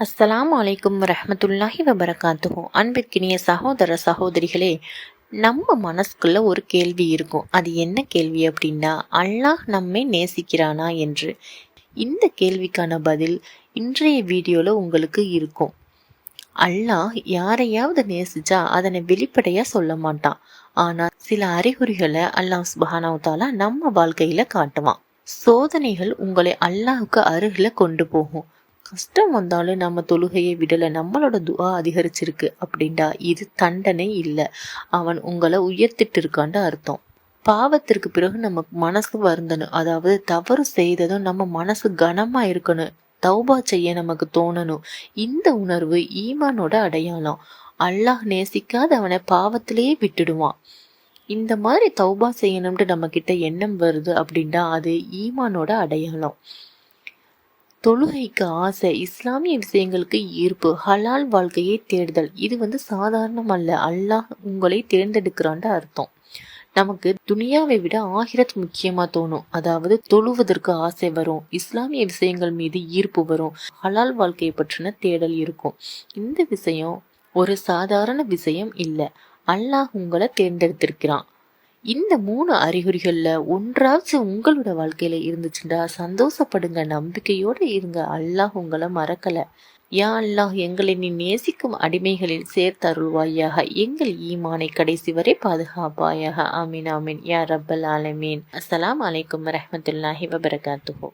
அஸ்லாம் அலைக்கும் வரஹ்மத்துல்லாஹி வபரகாத்துஹு. அன்பிற்கினிய சகோதர சகோதரிகளே நம்ம மனசுக்குள்ள ஒரு கேள்வி இருக்கும். அது என்ன கேள்வி அப்படின்னா அல்லாஹ் நம்மை நேசிக்கிறானா என்று. இந்த கேள்விக்கான பதில் இன்றைய வீடியோவில் உங்களுக்கு இருக்கும். அல்லாஹ் யாரையாவது நேசிச்சா அதனை வெளிப்படையாக சொல்ல மாட்டான். ஆனால் சில அறிகுறிகளை அல்லாஹ் சுபஹானாவுத்தாலா நம்ம வாழ்க்கையில் காட்டுவான். சோதனைகள் உங்களை அல்லாஹுக்கு அருகில் கொண்டு போகும். கஷ்டம் வந்தாலும் நம்ம தொழுகையை விடலை நம்மளோட துவா அதிகரிச்சிருக்கு அப்படின்டா இது தண்டனை இல்லை. அவன் உங்களை உயர்த்திட்டு இருக்கான்ட்டு அர்த்தம். பாவத்திற்கு பிறகு நமக்கு மனசு வருந்தணும். அதாவது தவறு செய்ததும் நம்ம மனசு கனமா இருக்கணும். தௌபா செய்ய நமக்கு தோணணும். இந்த உணர்வு ஈமானோட அடையாளம். அல்லாஹ் நேசிக்காத அவனை பாவத்திலேயே விட்டுடுவான். இந்த மாதிரி தௌபா செய்யணும்ட்டு நம்ம கிட்ட எண்ணம் வருது அப்படின்னா அது ஈமானோட அடையாளம். தொழுகைக்கு ஆசை இஸ்லாமிய விஷயங்களுக்கு ஈர்ப்பு ஹலால் வாழ்க்கையை தேடுதல். இது வந்து சாதாரணம் அல்ல. அல்லாஹ் உங்களை தேர்ந்தெடுக்கிறான்னு அர்த்தம். நமக்கு துனியாவை விட ஆகிரத் முக்கியமா தோணும். அதாவது தொழுவதற்கு ஆசை வரும் இஸ்லாமிய விஷயங்கள் மீது ஈர்ப்பு வரும் ஹலால் வாழ்க்கையை பற்றின தேடல் இருக்கும். இந்த விஷயம் ஒரு சாதாரண விஷயம் இல்லை. அல்லாஹ் உங்களை தேர்ந்தெடுத்திருக்கிறான். இந்த மூணு அறிகுறிகளில் ஒன்றாச்சும் உங்களோட வாழ்க்கையில இருந்துச்சுன்னா சந்தோஷப்படுங்க நம்பிக்கையோடு இருங்க. அல்லாஹ் உங்களை மறக்கலை. யா அல்லாஹ் எங்களை நீ நேசிக்கும் அடிமைகளில் சேர்த்தருள்வாயாக எங்கள் ஈமானை கடைசி வரை பாதுகாப்பாயாக. ஆமீன் ஆமீன். யா ரப்பல் ஆலமீன். அஸ்ஸலாம் அலைக்கும் வரஹமத்துல்லாஹி வபரகாத்துஹோ.